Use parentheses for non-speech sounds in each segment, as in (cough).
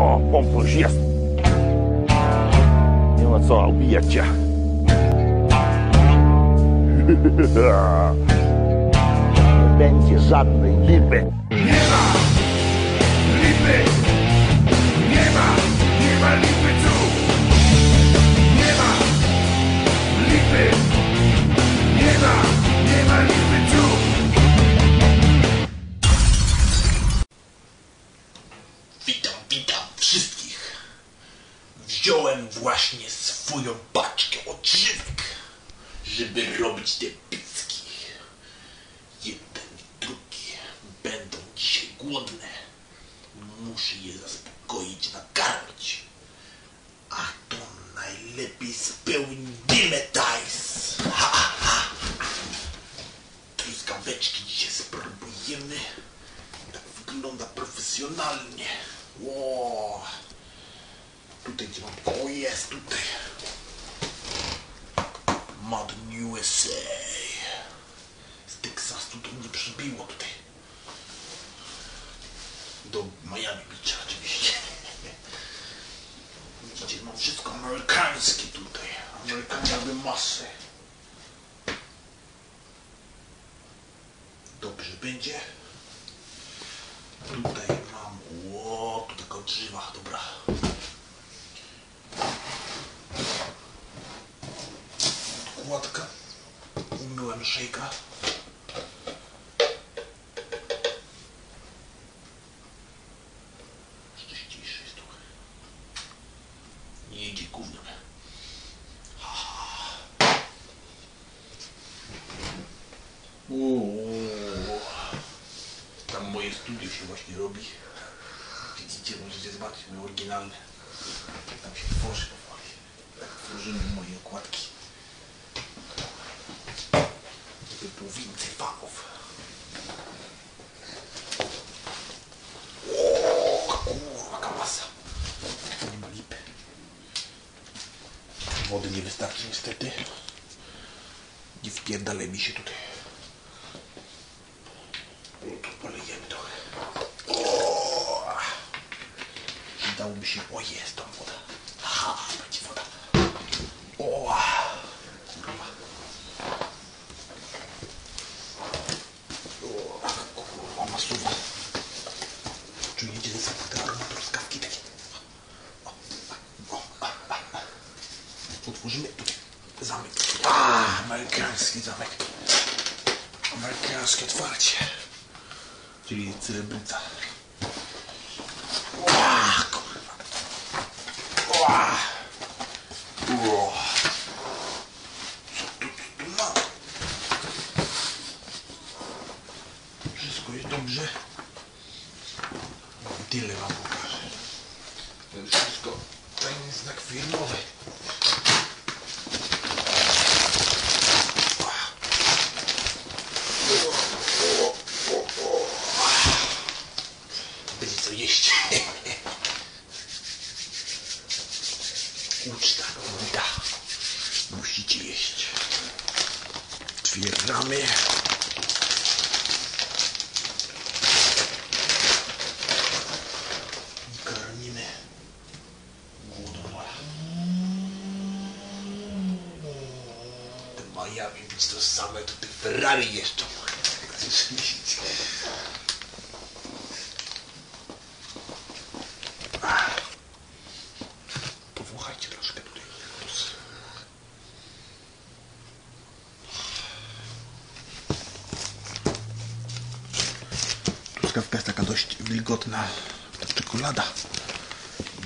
O, pompa już jest. Nie ma co, ubijać cię. (laughs) Nie będzie żadnej lipy. Nie ma lipy, nie ma, nie ma lipy tu. Nie ma lipy, nie ma Wziąłem właśnie swoją paczkę odżywek, żeby robić te picki. Jeden i drugi będą dzisiaj głodne. Muszę je zaspokoić, nakarmić. A to najlepiej spełni Dimetais. Ha, ha. Truskaweczki dzisiaj spróbujemy. Tak wygląda profesjonalnie. Ło. Tutaj gdzie mam... O jest tutaj. Modern USA. Z Teksasu to mnie przybiło tutaj. Do Miami Beach oczywiście. Widzicie, mam wszystko amerykańskie tutaj. Amerykanie robią masę. Dobrze będzie. Tutaj mam. Ło, tu taka drzewa, dobra. Kładka. Umyłem szejka. Jeszcze ściszy jest trochę. Nie idzie gównem. Tam moje studio się właśnie robi. Widzicie, możecie zobaczyć moje oryginalne. Tam się tworzy powoli. Tak tworzymy moje okładki. Więcej fanów. O, kurwa, kamasa. Nie ma lipy. Wody nie wystarczy niestety. Nie wpierdalaj mi się tutaj. No to polejemy trochę. O! Dałoby się... O, jest tam woda. Ha, będzie woda. O! Kurwa. O, kurwa, masuwa. Czujecie ze sobą te aromat truskawki takie? O, o, a, a, a. Otworzymy tutaj zamek. A, amerykański zamek. Amerykańskie otwarcie. Czyli celebryca. Ła, kurwa. Ła. Ło. Co tu, tu, tu ma? Wszystko jest dobrze. Tyle wam pokażę. To jest wszystko tajny znak firmowy. Będzie co jeść. Uczta, uczta. Musicie jeść. Otwieramy. Miami być to same, to te Ferrari jeszcze. Powąchajcie troszkę tutaj. Truskawka jest taka dość wilgotna, ta czekolada.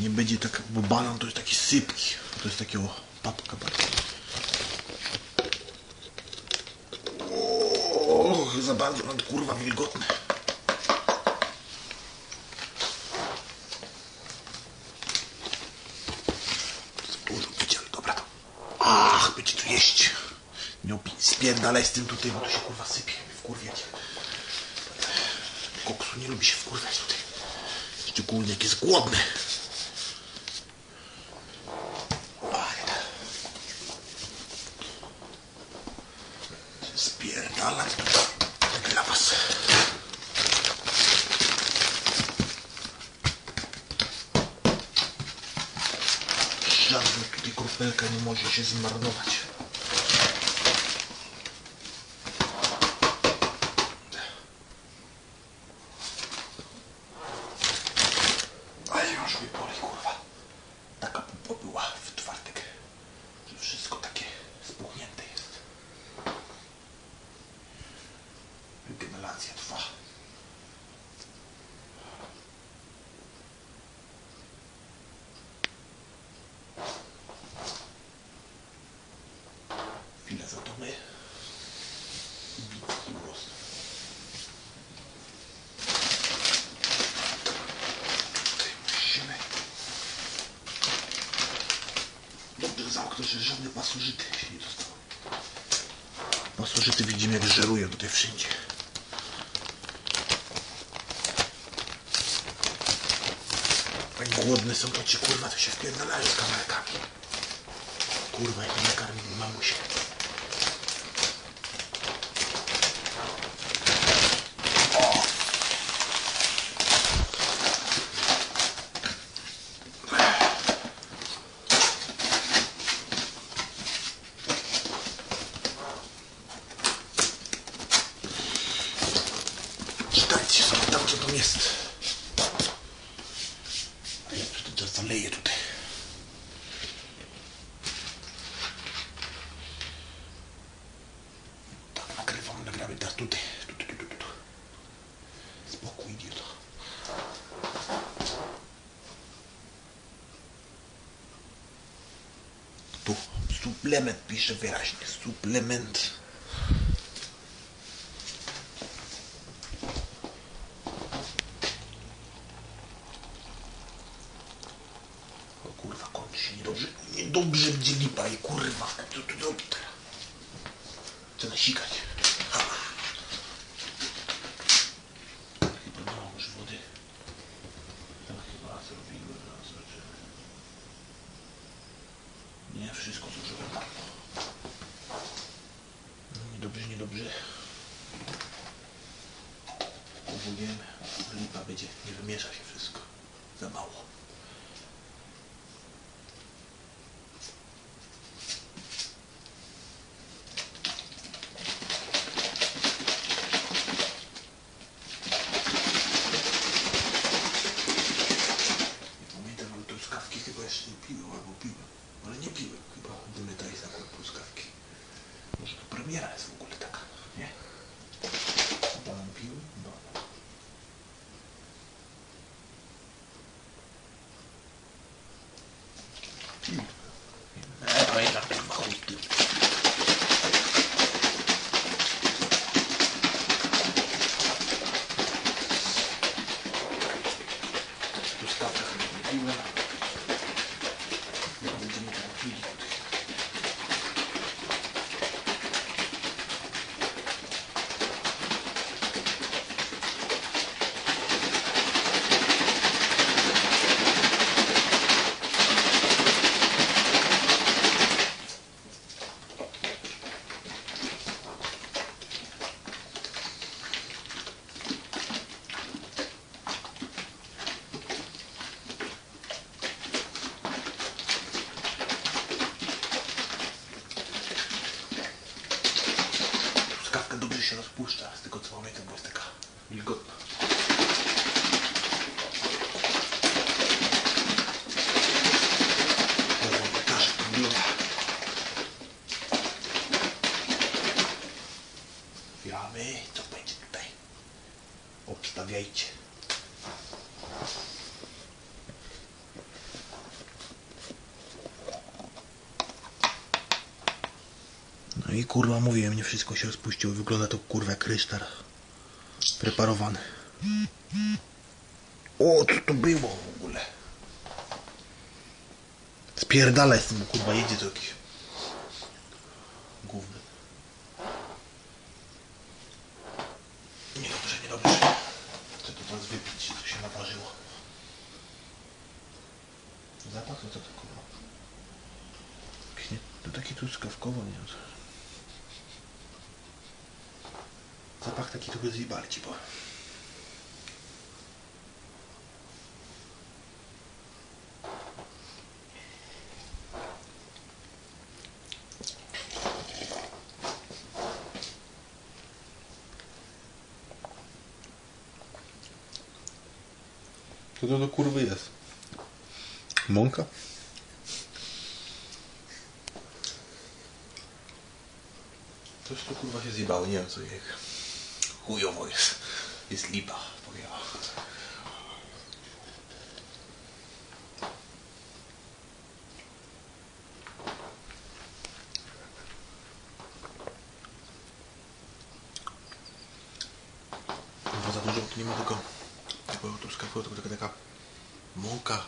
Nie będzie tak, bo banan to jest taki sypki. To jest takiego papka bardziej. O, za bardzo nad kurwa to. Ach, będzie tu jeść. Nie opi- spierdalaj z tym tutaj, bo to się kurwa sypie. Wkurwiać. Koksu nie lubi się wkurwiać tutaj. Szczególnie jak jest głodny. Dla was. Żadna tutaj kropelka nie może się zmarnować. Ale już mnie boli, kurwa. Taka pupa była w czwartek, że wszystko takie spuchnięte jest. Regeneracja trwa. Chwilę za to my. Musimy. Dobrze zamknąć, że żadne pasożyty się nie dostały. Pasożyty widzimy jak żerują tutaj wszędzie. Jak głodne są, to kurwa to się wpierdalają z kamerkami. Kurwa, jak nie nakarmili mamusię. Mist. Jag vet inte att han ligger det. Так, на телефон награби, да, тут, тут, тут, тут, тут. Сбоку идет. Ту, суплемент пише верашни, суплемент. Суплемент. Niedobrze, niedobrze będzie lipa i kurwa, co tu robi teraz? Chcę nasikać. Ha. Chyba mało już wody. Chyba. Nie, wszystko zużyłem. No, niedobrze, niedobrze. Lipa będzie, nie wymiesza się wszystko. Za mało. Nie pamiętam, ale truskawki chyba jeszcze nie piłem, albo piłem. Ale nie piłem chyba Dymyta i zakład truskawki. Może to premiera jest w ogóle taka, nie? Chyba nam piły? No. Piłem. Nie pamiętam, chyba chuj ty. Truskawka chyba nie piłem. Jak będziemy tam pili tutaj. Truskawka dobrze się rozpuszcza, z tego co pamiętam, bo jest taka wilgotna. Ja wam pokażę, jak to wygląda. Otwieramy, co będzie tutaj? Obstawiajcie. No i kurwa mówiłem, nie wszystko się rozpuściło. Wygląda to kurwa jak kryształ. Preparowany. O, co to było w ogóle? Spierdalaj z tym, kurwa jedzie to jakiś... takich ludzi bardziej, bo Co to do kurwy jest? Mąka? Coś tu kurwa się zjebało, nie wiem co jak. Chujowo jest. Jest lipa. Pojechała. Bo za dużo nie ma tego tego truskawku, tylko taka, taka mąka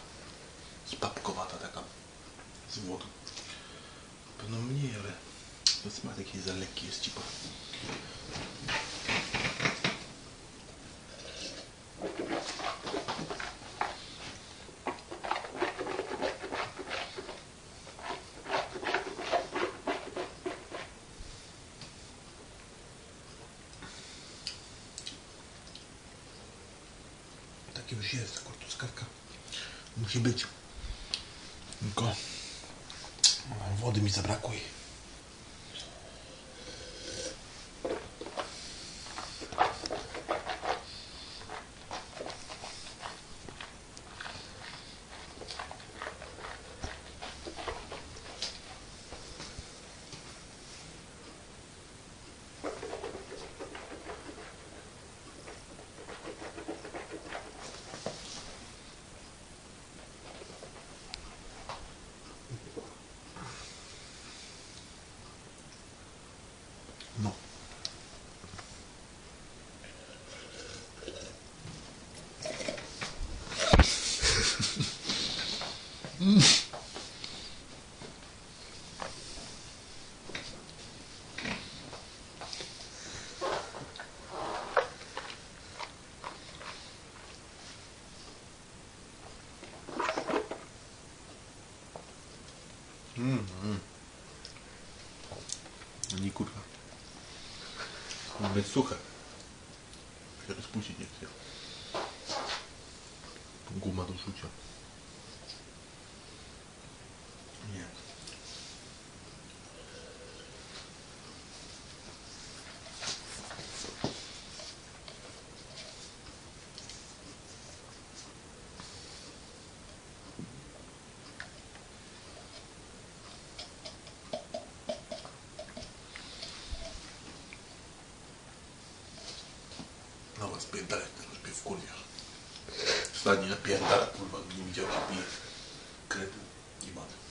spapkowata taka z wodą. Pewno mniej, ale ten smak taki za lekki jest cipa. Takie już jest, taka truskawka. Musi być. Tylko wody mi zabrakło no. Nie kurwa. Ma być suche. Się rozpuścić nie chce. no las piedras de los pifcurios. Станет пятак, мы могли делать и кредо, и мадам.